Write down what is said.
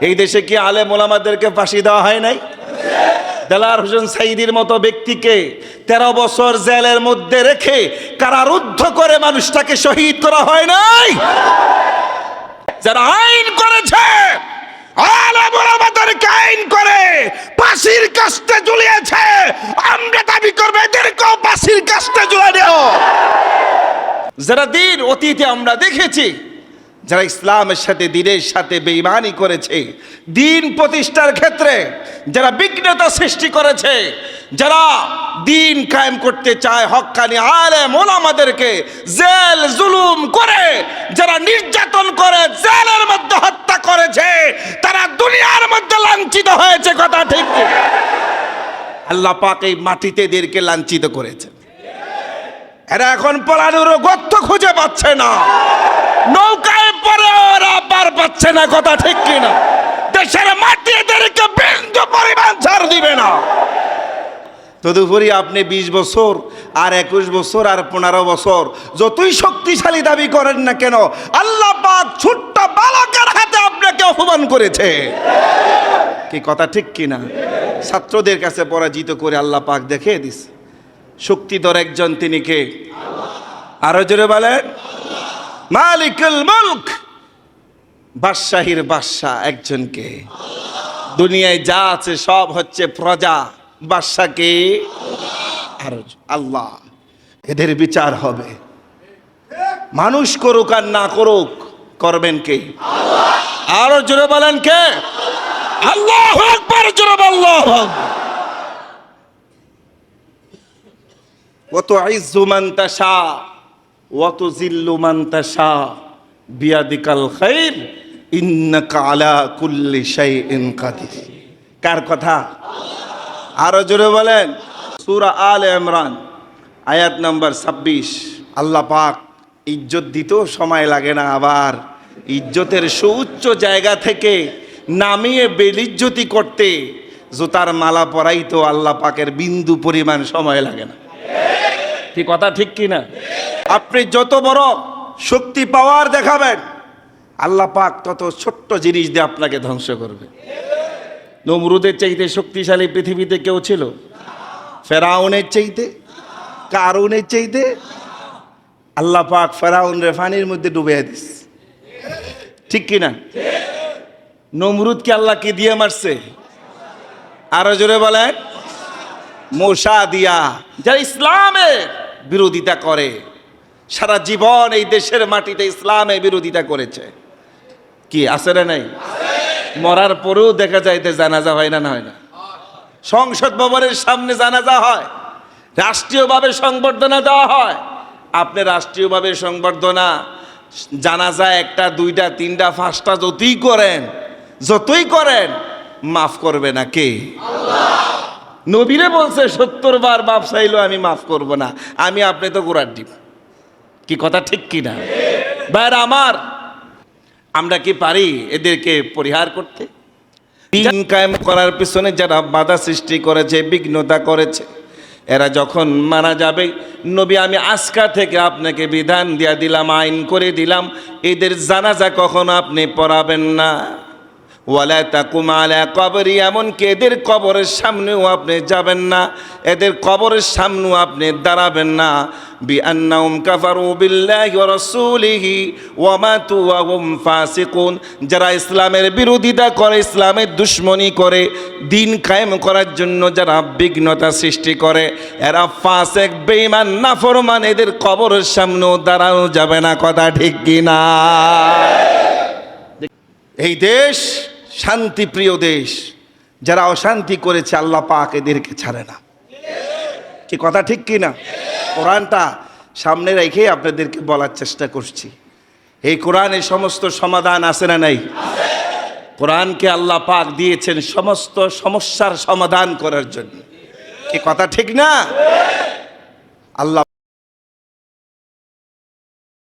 এই দেশে কি আলে মোলামাদেরকে ফাঁসি দেওয়া হয় নাই? দেলার হোসেন সাইদির মতো ব্যক্তিকে তেরো বছর জেলের মধ্যে রেখে কারারুদ্ধ করে মানুষটাকে শহীদ করা হয় নাই? যারা আইন করেছে আইন করে আমরা দাবি যারা দিন অতীতে আমরা দেখেছি যারা ইসলামের সাথে, দিনের সাথে বেইমানি করেছে, দিন প্রতিষ্ঠার ক্ষেত্রে যারা বিঘ্নতা সৃষ্টি করেছে, যারা দিন কায়েম করতে চায়, হক্কানি আলে মোলামাদেরকে জেল, জুলুম করে, যারা নির্যাতন করে, জেলের মধ্যে হত্যা করেছে, তারা দুনিয়ার মধ্যে লাঞ্ছিত হয়েছে, কথা ঠিক? আল্লাহ পাক এই মাটিতে এদেরকে লাঞ্ছিত করেছে এরা এখন পলানোর গর্ত খুঁজে পাচ্ছে না নৌকায় পরে পার পাচ্ছে না, কথা ঠিক কিনা? দেশের মাটি এদেরকে বিন্দু পরিমাণ ছাড় দিবে না। তদুপরি আপনি বিশ বছর আর একুশ বছর আর পনেরো বছর যতই শক্তিশালী দাবি করেন না কেন, আল্লাহ পাক ছোট্ট বালকের হাতে আপনাকে অপমান করেছে। কি কথা ঠিক কিনা? ছাত্রদের কাছে পরাজিত করে আল্লাহ পাক দেখিয়ে দিস। শক্তিধর একজন তিনি কে? আরও জোরে বলেন। মালিকুল মুলক। বাদশাহীর বাদশাহ একজনকে। দুনিয়ায় যা আছে সব হচ্ছে প্রজা বাদশাকে আর আল্লাহ। এদের বিচার হবে। মানুষ করুক আর না করুক, করবেন কে? আরও জোরে বলেন কে? আল্লাহ একবার জোরে আল্লাহ অত আইজু মান তাশা অত জিল্লু মান তাশা, বিয়াদিকাল খাইর। কার কথা? আরও জোরে বলেন। সূরা আল ইমরান, আয়াত নাম্বার 26 আল্লাহ পাক ইজ্জত দিতেও সময় লাগে না আবার। ইজ্জতের সুউচ্চ জায়গা থেকে নামিয়ে বেলিজ্জতি করতে জুতার মালা পরাই তো আল্লাহ পাকের বিন্দু পরিমাণ সময় লাগে না। ঠিক কথা ঠিক কি না আপনি যত বড় শক্তি পাওয়ার দেখাবেন আল্লাহ পাক তত ছোট্ট জিনিস দিয়ে আপনাকে ধ্বংস করবে। নমরুদের চাইতে শক্তিশালী পৃথিবীতে কেউ ছিল? ফেরাউনের চাইতে? কারুনের চাইতে? আল্লাহ পাক ফেরাউন রেফানির মধ্যে ডুবে দিস। ঠিক কি না? নমরুদকে আল্লাহ কি দিয়ে মারছে? আরও জোরে বলেন। মশা দিয়া যারা ইসলামের বিরোধিতা করে, সারা জীবন এই দেশের মাটিতে ইসলামের বিরোধিতা করেছে। কি, আছে না নাই? মরার পরেও দেখা যাইতে জানাজা হয় না না হয় না? সংসদ ভবনের সামনে জানাজা হয়, রাষ্ট্রীয়ভাবে সংবর্ধনা দেওয়া হয়। আপনি রাষ্ট্রীয়ভাবে সংবর্ধনা, জানাজা একটা, দুইটা, তিনটা, পাঁচটা যতই করেন যতই করেন, মাফ করবে না কে? নবীরে বলছে, সত্তর বার মাফ চাইলো, আমি মাফ করব না। আমি, আপনি তো গোড়ার ডিপ কি কথা ঠিক কি না ভাইর আমার আমরা কি পারি এদেরকে পরিহার করতে? দিন কায়েম করার পিছনে যারা বাধা সৃষ্টি করেছে, বিঘ্নতা করেছে, এরা যখন মারা যাবে, নবী, আমি আজকা থেকে আপনাকে বিধান দিয়া দিলাম, আইন করে দিলাম, এদের জানাজা কখনো আপনি পড়াবেন না। ওয়ালা তাকুম আলা কবরি, এমনকি এদের কবরের সামনেও আপনি যাবেন না, এদের কবরের সামনেও আপনি দাঁড়াবেন না। বিআন্নাহুম কাফারু বিল্লাহি ওয়া রাসূলিহি ওয়া মাতু ওয়া হুম ফাসিকুন। যারা ইসলামের বিরোধিতা করে, ইসলামের দুশ্মনী করে, দিন কায়েম করার জন্য যারা বিঘ্নতা সৃষ্টি করে, এরা ফাসেক, বেঈমান, নাফরমান, এদের কবরের সামনেও দাঁড়ানো যাবে না, কথা ঠিক কিনা? এই দেশ শান্তিপ্রিয় দেশ, যারা অশান্তি করেছে, আল্লাহ পাক এদেরকে ছাড়ে না। কি কথা ঠিক কি না? কোরআনটা সামনে রেখে আপনাদেরকে বলার চেষ্টা করছি। এই কোরআনে সমস্ত সমাধান আছে না নাই? কোরআনকে আল্লাহ পাক দিয়েছেন সমস্ত সমস্যার সমাধান করার জন্য। কি কথা ঠিক না? আল্লাহ